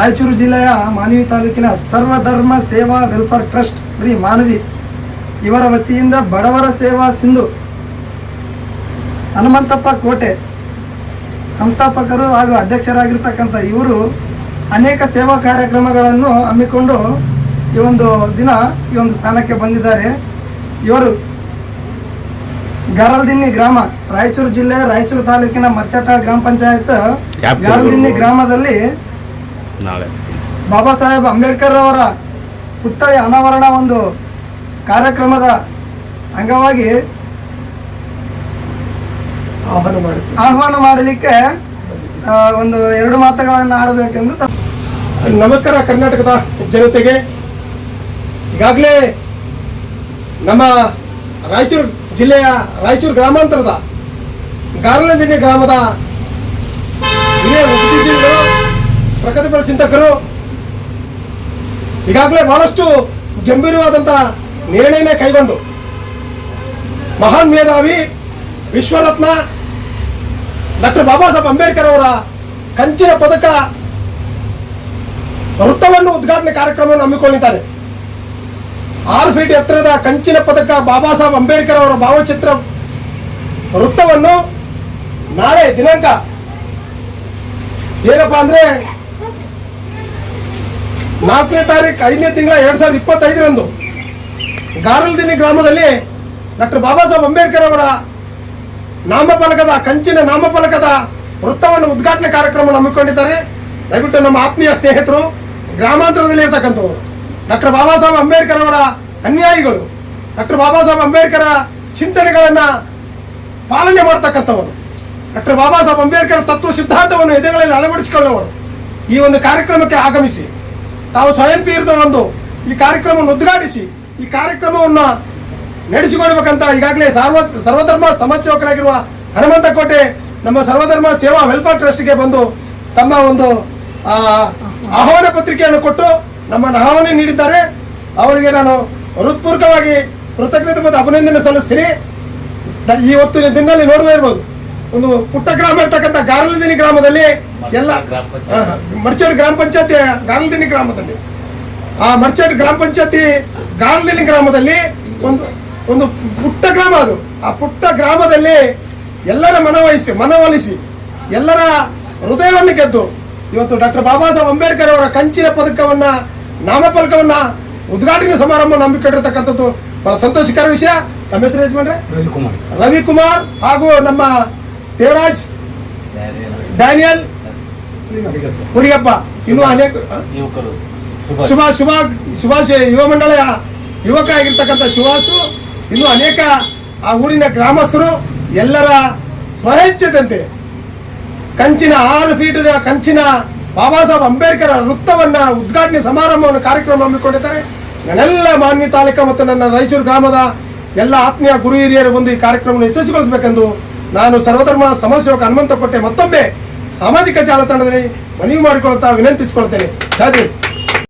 ರಾಯಚೂರು ಜಿಲ್ಲೆಯ ಮಾನವಿ ತಾಲೂಕಿನ ಸರ್ವಧರ್ಮ ಸೇವಾ ವೆಲ್ಫೇರ್ ಟ್ರಸ್ಟ್ ಶ್ರೀ ಮಾನವಿ. ಇವರ ವತಿಯಿಂದ ಬಡವರ ಸೇವಾ ಸಿಂಧು ಹನುಮಂತಪ್ಪ ಕೋಟೆ ಸಂಸ್ಥಾಪಕರು ಹಾಗೂ ಅಧ್ಯಕ್ಷರಾಗಿರ್ತಕ್ಕಂಥ ಇವರು ಅನೇಕ ಸೇವಾ ಕಾರ್ಯಕ್ರಮಗಳನ್ನು ಹಮ್ಮಿಕೊಂಡು ಈ ಒಂದು ದಿನ ಈ ಒಂದು ಸ್ಥಾನಕ್ಕೆ ಬಂದಿದ್ದಾರೆ. ಇವರು ಗಾರಲ್ದಿನ್ನಿ ಗ್ರಾಮ ರಾಯಚೂರು ಜಿಲ್ಲೆ ರಾಯಚೂರು ತಾಲೂಕಿನ ಮರ್ಚಟ ಗ್ರಾಮ ಪಂಚಾಯತ್ ಗಾರಲ್ದಿನ್ನಿ ಗ್ರಾಮದಲ್ಲಿ ನಾಳೆ. ಬಾಬಾ ಸಾಹೇಬ್ ಅಂಬೇಡ್ಕರ್ ಅವರ ಪುತ್ಥಳಿ ಅನಾವರಣ ಒಂದು ಕಾರ್ಯಕ್ರಮದ ಅಂಗವಾಗಿ ಆಹ್ವಾನ ಮಾಡುತ್ತೆ ಆಹ್ವಾನ ಮಾಡಲಿಕ್ಕೆ ಒಂದು ಎರಡು ಮಾತುಗಳನ್ನು ಆಡಬೇಕೆಂದು ನಮಸ್ಕಾರ ಕರ್ನಾಟಕದ ಜನತೆಗೆ. ಈಗಾಗಲೇ ನಮ್ಮ ರಾಯಚೂರು ಜಿಲ್ಲೆಯ ರಾಯಚೂರು ಗ್ರಾಮಾಂತರದ ಗಾರ್ಲದಿನ್ನಿ ಗ್ರಾಮದ ಹಿರಿಯ ಬುದ್ಧಿಜೀವಿಗಳು ಪ್ರಗತಿಪರ ಚಿಂತಕರು. ಈಗಾಗಲೇ ಬಹಳಷ್ಟು ಗಂಭೀರವಾದಂತಹ ನಿರ್ಣಯನೇ ಕೈಗೊಂಡು ಮಹಾನ್ ಮೇಧಾವಿ ವಿಶ್ವರತ್ನ ಡಾಕ್ಟರ್ ಬಾಬಾ ಸಾಹೇಬ್ ಅಂಬೇಡ್ಕರ್ ಅವರ ಕಂಚಿನ ಪದಕ ವೃತ್ತವನ್ನು ಉದ್ಘಾಟನೆ ಕಾರ್ಯಕ್ರಮವನ್ನು ಹಮ್ಮಿಕೊಂಡಿದ್ದಾರೆ. ಆರು ಫೀಟ್ ಎತ್ತರದ ಕಂಚಿನ ಪದಕ ಬಾಬಾ ಸಾಹೇಬ್ ಅಂಬೇಡ್ಕರ್ ಅವರ ಭಾವಚಿತ್ರ ವೃತ್ತವನ್ನು ನಾಳೆ ದಿನಾಂಕ ಏನಪ್ಪಾ ಅಂದ್ರೆ ನಾಲ್ಕನೇ ತಾರೀಕು ಐದನೇ ತಿಂಗಳ ಎರಡ್ ಸಾವಿರದ ಇಪ್ಪತ್ತೈದರಂದು ಗಾರಲ್ದಿನಿ ಗ್ರಾಮದಲ್ಲಿ ಡಾಕ್ಟರ್ ಬಾಬಾ ಸಾಹೇಬ್ ಅಂಬೇಡ್ಕರ್ ಅವರ ನಾಮಫಲಕದ, ಕಂಚಿನ ನಾಮಫಲಕದ ವೃತ್ತವನ್ನು ಉದ್ಘಾಟನೆ ಕಾರ್ಯಕ್ರಮ ಹಮ್ಮಿಕೊಂಡಿದ್ದಾರೆ. ದಯವಿಟ್ಟು ನಮ್ಮ ಆತ್ಮೀಯ ಸ್ನೇಹಿತರು, ಗ್ರಾಮಾಂತರದಲ್ಲಿ ಇರ್ತಕ್ಕಂಥವ್ರು, ಡಾಕ್ಟರ್ ಬಾಬಾ ಸಾಹೇಬ್ ಅಂಬೇಡ್ಕರ್ ಅವರ ಅನ್ಯಾಯಿಗಳು, ಡಾಕ್ಟರ್ ಬಾಬಾ ಸಾಹೇಬ್ ಅಂಬೇಡ್ಕರ ಚಿಂತನೆಗಳನ್ನು ಪಾಲನೆ ಮಾಡ್ತಕ್ಕಂಥವರು, ಡಾಕ್ಟರ್ ಬಾಬಾ ಸಾಹೇಬ್ ಅಂಬೇಡ್ಕರ್ ತತ್ವ ಸಿದ್ಧಾಂತವನ್ನು ಎದೆಗಳಲ್ಲಿ ಅಳವಡಿಸಿಕೊಳ್ಳುವರು ಈ ಒಂದು ಕಾರ್ಯಕ್ರಮಕ್ಕೆ ಆಗಮಿಸಿ. ತಾವು ಸ್ವಯಂ ಒಂದು ಈ ಕಾರ್ಯಕ್ರಮವನ್ನು ಉದ್ಘಾಟಿಸಿ, ಈ ಕಾರ್ಯಕ್ರಮವನ್ನು ನಡೆಸಿಕೊಡ್ಬೇಕಂತ ಈಗಾಗಲೇ ಸರ್ವ, ಸರ್ವಧರ್ಮ ಸಮಾಜ ಸೇವಕರಾಗಿರುವ ಹನುಮಂತ ಕೋಟೆ ನಮ್ಮ ಸರ್ವಧರ್ಮ ಸೇವಾ ವೆಲ್ಫೇರ್ ಟ್ರಸ್ಟ್ಗೆ ಬಂದು ತಮ್ಮ ಒಂದು ಆಹ್ವಾನ ಪತ್ರಿಕೆಯನ್ನು ಕೊಟ್ಟು ನಮ್ಮನ್ನು ಆಹ್ವಾನ ನೀಡಿದ್ದಾರೆ. ಅವರಿಗೆ ನಾನು ಹೃತ್ಪೂರ್ವಕವಾಗಿ ಕೃತಜ್ಞತೆ ಮತ್ತು ಅಭಿನಂದನೆ ಸಲ್ಲಿಸ್ತೀನಿ. ಹೊತ್ತಿನ ದಿನದಲ್ಲಿ ನೋಡದೇ ಇರ್ಬೋದು. ಒಂದು ಪುಟ್ಟ ಗ್ರಾಮ ಇರ್ತಕ್ಕಂಥ ಗಾರಲದಿನಿ ಗ್ರಾಮದಲ್ಲಿ ಎಲ್ಲ ಮರ್ಚಡ್ ಗ್ರಾಮ ಪಂಚಾಯತಿ ಗಾರಲದಿನಿ ಗ್ರಾಮದಲ್ಲಿ. ಆ ಮರ್ಚಡ್ ಗ್ರಾಮ ಪಂಚಾಯತಿ ಗಾರಲದಿನಿ ಗ್ರಾಮದಲ್ಲಿ ಒಂದು ಒಂದು ಪುಟ್ಟ ಗ್ರಾಮ ಅದು. ಆ ಪುಟ್ಟ ಗ್ರಾಮದಲ್ಲಿ ಎಲ್ಲರ ಮನವಹಿಸಿ ಮನವೊಲಿಸಿ ಎಲ್ಲರ ಹೃದಯವನ್ನು ಗೆದ್ದು ಇವತ್ತು ಡಾಕ್ಟರ್ ಬಾಬಾ ಸಾಹೇಬ್ ಅಂಬೇಡ್ಕರ್ ಅವರ ಕಂಚಿನ ಪದಕವನ್ನ ನಾಮಫಲಕವನ್ನ ಉದ್ಘಾಟನೆ ಸಮಾರಂಭ ನಂಬಿಕೊಂಡಿರ್ತಕ್ಕಂಥದ್ದು ಬಹಳ ಸಂತೋಷಕರ ವಿಷಯ. ತಮ್ಮ ಹೆಸರು ಯಜಮಾನ್ರೆ? ರವಿಕುಮಾರ್. ರವಿಕುಮಾರ್ ಹಾಗೂ ನಮ್ಮ ದೇವರಾಜ್, ಡ್ಯಾನಿಯಲ್ ಹುರಿಯಪ್ಪ ಇನ್ನು ಅನೇಕ ಶುಭ ಶುಭ ಸುಭಾಷ್ ಯುವ ಮಂಡಳ ಯುವಕ ಆಗಿರ್ತಕ್ಕಂಥ ಸುಭಾಷು ಇನ್ನು ಅನೇಕ ಆ ಊರಿನ ಗ್ರಾಮಸ್ಥರು, ಎಲ್ಲರ ಸ್ವಹೆಚ್ಛದಂತೆ ಕಂಚಿನ ಆರು ಫೀಟಿನ ಕಂಚಿನ ಬಾಬಾ ಸಾಹೇಬ್ ಅಂಬೇಡ್ಕರ್ ವೃತ್ತವನ್ನ ಉದ್ಘಾಟನೆ ಸಮಾರಂಭವನ್ನು ಕಾರ್ಯಕ್ರಮ ಹಮ್ಮಿಕೊಂಡಿದ್ದಾರೆ. ನನ್ನೆಲ್ಲ ಮಾನ್ಯ ತಾಲೂಕು ಮತ್ತು ನನ್ನ ರಾಯಚೂರು ಗ್ರಾಮದ ಎಲ್ಲ ಆತ್ಮೀಯ ಗುರು ಹಿರಿಯರು ಬಂದು ಈ ಕಾರ್ಯಕ್ರಮವನ್ನು ಯಶಸ್ವಿಗೊಳಿಸಬೇಕೆಂದು ನಾನು ಸರ್ವಧರ್ಮ ಸಮಾಜಸೇವಕ ಹನುಮಂತ ಕೊಟ್ಟೆ ಮತ್ತೊಮ್ಮೆ ಸಾಮಾಜಿಕ ಜಾಲತಾಣದಲ್ಲಿ ಮನವಿ ಮಾಡಿಕೊಳ್ತಾ ವಿನಂತಿಸಿಕೊಳ್ತೇನೆ. ಜಾತಿ